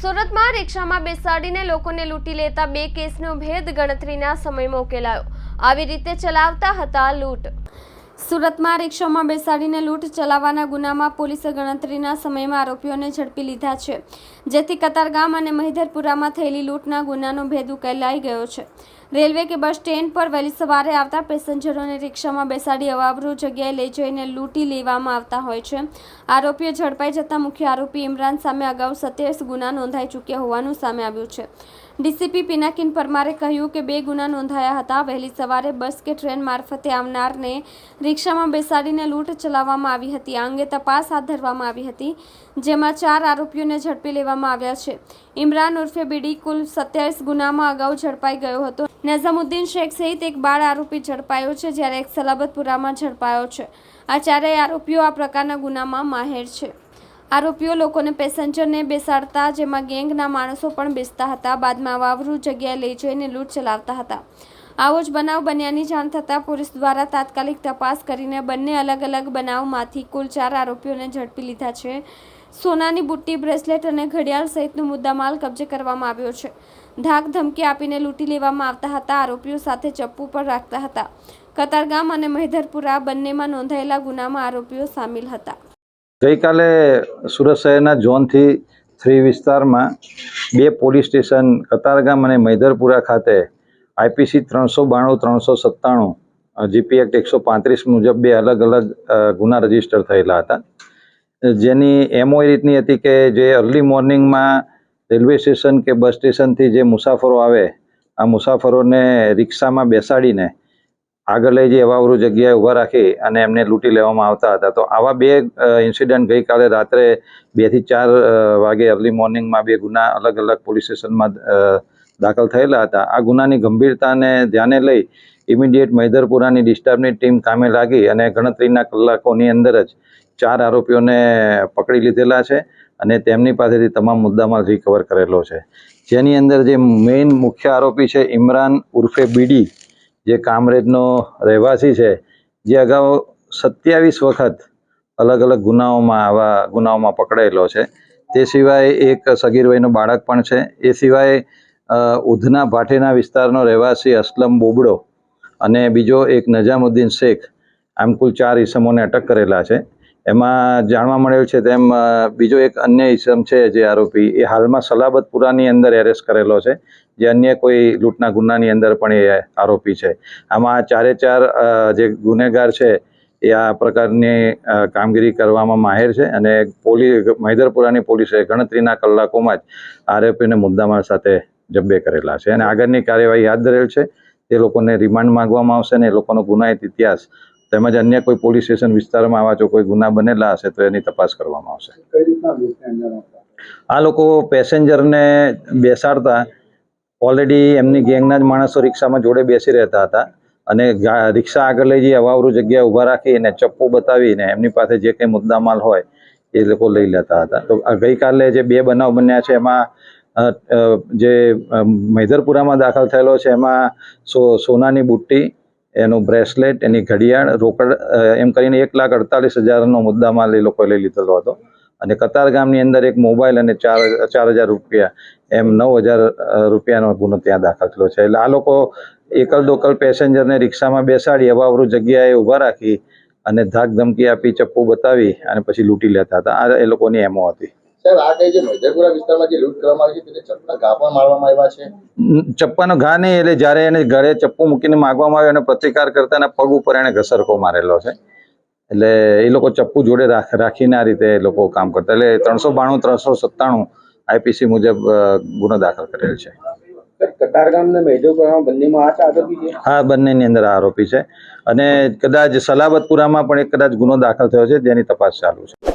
સુરતમાં રિક્ષામાં બેસાડીને લોકોને લૂંટી લેતા બે કેસનો ભેદ ગણતરીના સમયમાં ઉકેલાયો. આવી રીતે ચલાવતા હતા લૂંટ. સુરતમાં રિક્ષામાં બેસાડીને લૂંટ ચલાવવાના ગુનામાં પોલીસે ગણતરીના સમયમાં આરોપીઓને ઝડપી લીધા છે. જેથી કતારગામ અને મહિધરપુરામાં થયેલી લૂંટના ગુનાનો ભેદ ઉકેલાઈ ગયો છે. રેલવે કે બસ સ્ટેન્ડ પર વહેલી સવારે આવતા પેસેન્જરોને રિક્ષામાં બેસાડી અવાવરૂ જગ્યાએ લઈ જઈને લૂંટી લેવામાં આવતા હોય છે. આરોપીઓ ઝડપાઈ જતા મુખ્ય આરોપી ઇમરાન સામે અગાઉ સત્યાવીસ ગુના નોંધાઈ ચૂક્યા હોવાનું સામે આવ્યું છે. ડીસીપી પિનાકિન પરમારે કહ્યું કે બે ગુના નોંધાયા હતા. વહેલી સવારે બસ કે ટ્રેન મારફતે આવનારને રિક્ષામાં બેસાડીને લૂંટ ચલાવવામાં આવી હતી. આ અંગે તપાસ હાથ ધરવામાં આવી હતી, જેમાં ચાર આરોપીઓને ઝડપી લેવામાં આવ્યા છે. ઇમરાન ઉર્ફે બીડી કુલ સત્યાવીસ ગુનામાં અગાઉ ઝડપાઈ ગયો હતો. નઝામુદ્દીન શેખ સહિત એક બાળ આરોપી ઝડપાયો છે, જ્યારે એક સલાબતપુરામાં ઝડપાયો છે. આ ચારેય આરોપીઓ આ પ્રકારના ગુનામાં માહેર છે. આરોપીઓ લોકોને પેસેન્જરને બેસાડતા, જેમાં ગેંગના માણસો પણ બેસતા હતા, બાદમાં વાવરૂ જગ્યાએ લઈ જઈને લૂંટ ચલાવતા હતા. આવો જ બનાવ બન્યાની જાણ થતાં પોલીસ દ્વારા તાત્કાલિક તપાસ કરીને બંને અલગ અલગ બનાવમાંથી કુલ ચાર આરોપીઓને ઝડપી લીધા છે. સોનાની બુટ્ટી, બ્રેસલેટ અને ઘડિયાળ સહિતનો મુદ્દામાલ કબજે કરવામાં આવ્યો છે. ધાક ધમકી આપીને લૂંટી લેવામાં આવતા હતા. આરોપીઓ સાથે ચપ્પુ પણ રાખતા હતા. કતારગામ અને મહેધરપુરા બંનેમાં નોંધાયેલા ગુનામાં આરોપીઓ સામેલ હતા. ગઈકાલે સુરત શહેરના ઝોનથી થ્રી વિસ્તારમાં બે પોલીસ સ્ટેશન કતારગામ અને મૈધરપુરા ખાતે આઈપીસી ત્રણસો બાણું, ત્રણસો સત્તાણું જીપી એક્ટ એકસો પાંત્રીસ મુજબ બે અલગ અલગ ગુના રજિસ્ટર થયેલા હતા. જેની એમઓ એ રીતની હતી કે જે અર્લી મોર્નિંગમાં રેલવે સ્ટેશન કે બસ સ્ટેશનથી જે મુસાફરો આવે, આ મુસાફરોને રિક્ષામાં બેસાડીને આગળ લઈ જઈ અવાવરૂ જગ્યાએ ઊભા રાખી અને એમને લૂંટી લેવામાં આવતા હતા. તો આવા બે ઇન્સિડન્ટ ગઈકાલે રાત્રે બેથી ચાર વાગે અર્લી મોર્નિંગમાં બે ગુના અલગ અલગ પોલીસ સ્ટેશનમાં દાખલ થયેલા હતા. આ ગુનાની ગંભીરતાને ધ્યાને લઈ ઇમિડિયેટ મૈદરપુરાની ડિસ્ટર્બની ટીમ કામે લાગી અને ગણતરીના કલાકોની અંદર જ ચાર આરોપીઓને પકડી લીધેલા છે અને તેમની પાસેથી તમામ મુદ્દામાં રિકવર કરેલો છે. જેની અંદર જે મેઇન મુખ્ય આરોપી છે ઇમરાન ઉર્ફે બીડી, જે કામરેજનો રહેવાસી છે, જે અગાઉ સત્યાવીસ વખત અલગ અલગ ગુનાઓમાં આવા ગુનાઓમાં પકડાયેલો છે. તે સિવાય એક સગીર વયનું બાળક પણ છે. એ સિવાય ઉધના ભાટેના વિસ્તારનો રહેવાસી અસલમ બોબડો અને બીજો એક નજામુદ્દીન શેખ, આમ કુલ ચાર ઈસમોને અટક કરેલા છે. એમાં જાણવા મળેલ છે તેમ બીજો એક અન્ય ઈસમ છે જે આરોપી, એ હાલમાં સલાબતપુરાની અંદર એરેસ્ટ કરેલો છે. જે અન્ય કોઈ લૂંટના ગુનાની અંદર પણ એ આરોપી છે. આમાં ચારે ચાર જે ગુનેગાર છે, એ આ પ્રકારની કામગીરી કરવામાં માહેર છે અને પોલીસ મહિદરપુરાની પોલીસે ગણતરીના કલાકોમાં જ આરોપીને મુદ્દામાલ સાથે જબ્બે કરેલા છે. અને આગળની કાર્યવાહી હાથ ધરેલ છે તે લોકોને રિમાન્ડ માંગવામાં આવશે અને એ લોકોનો ગુનાહિત ઇતિહાસ તેમજ અન્ય કોઈ પોલીસ સ્ટેશન વિસ્તારમાં આવા જો કોઈ ગુના બનેલા હશે તો એની તપાસ કરવામાં આવશે. આ લોકો પેસેન્જરને બેસાડતા ઓલરેડી એમની ગેંગના જ માણસો રિક્ષામાં જોડે બેસી રહેતા હતા અને રિક્ષા આગળ લઈ જઈ અવાવરું જગ્યા ઊભા રાખીને ચપ્પુ બતાવીને એમની પાસે જે કંઈ મુદ્દામાલ હોય એ લોકો લઈ લેતા હતા. તો આ ગઈકાલે જે બે બનાવ બન્યા છે એમાં જે મૈધરપુરામાં દાખલ થયેલો છે, એમાં સો, સોનાની બુટ્ટી, એનું બ્રેસલેટ, એની ઘડિયાળ, રોકડ એમ કરીને એક લાખ અડતાલીસ હજારનો મુદ્દામાલ એ લોકોએ લઈ લીધેલો હતો. અને કતારગામની અંદર એક મોબાઈલ અને ચાર ચાર હજાર રૂપિયા, એમ નવ હજાર રૂપિયાનો ગુનો ત્યાં દાખલ થયેલો છે. એટલે આ લોકો એકલ દોકલ પેસેન્જરને રિક્ષામાં બેસાડી, અવાવરૂ જગ્યાએ ઊભા રાખી અને ધાક ધમકી આપી, ચપ્પુ બતાવી અને પછી લૂંટી લેતા હતા. આ એ લોકોની એમો હતી. સાહેબ આ કઈ જે મૈદરપુરા વિસ્તારમાં જે લૂંટ કરવામાં આવી છે તેને ચપ્પુના ઘા પણ મારવામાં આવ્યા છે? ચપ્પાનો ઘા નહીં એટલે જ્યારે એને ગળે ચપ્પુ મૂકીને માગવામાં આવ્યો અને પ્રતિકાર કરતા એના પગ ઉપર એને ઘસરકો મારેલો છે. એટલે એ લોકો ચપ્પુ જોડે રાખ રાખીને આ રીતે એ લોકો કામ કરતા. એટલે ત્રણસો બાણું ત્રણસો સત્તાણું આઈપીસી મુજબ ગુનો દાખલ કરેલ છે. હા બંનેની અંદર આરોપી છે. અને કદાચ સલાબતપુરામાં પણ એક કદાચ ગુનો દાખલ થયો છે જેની તપાસ ચાલુ છે.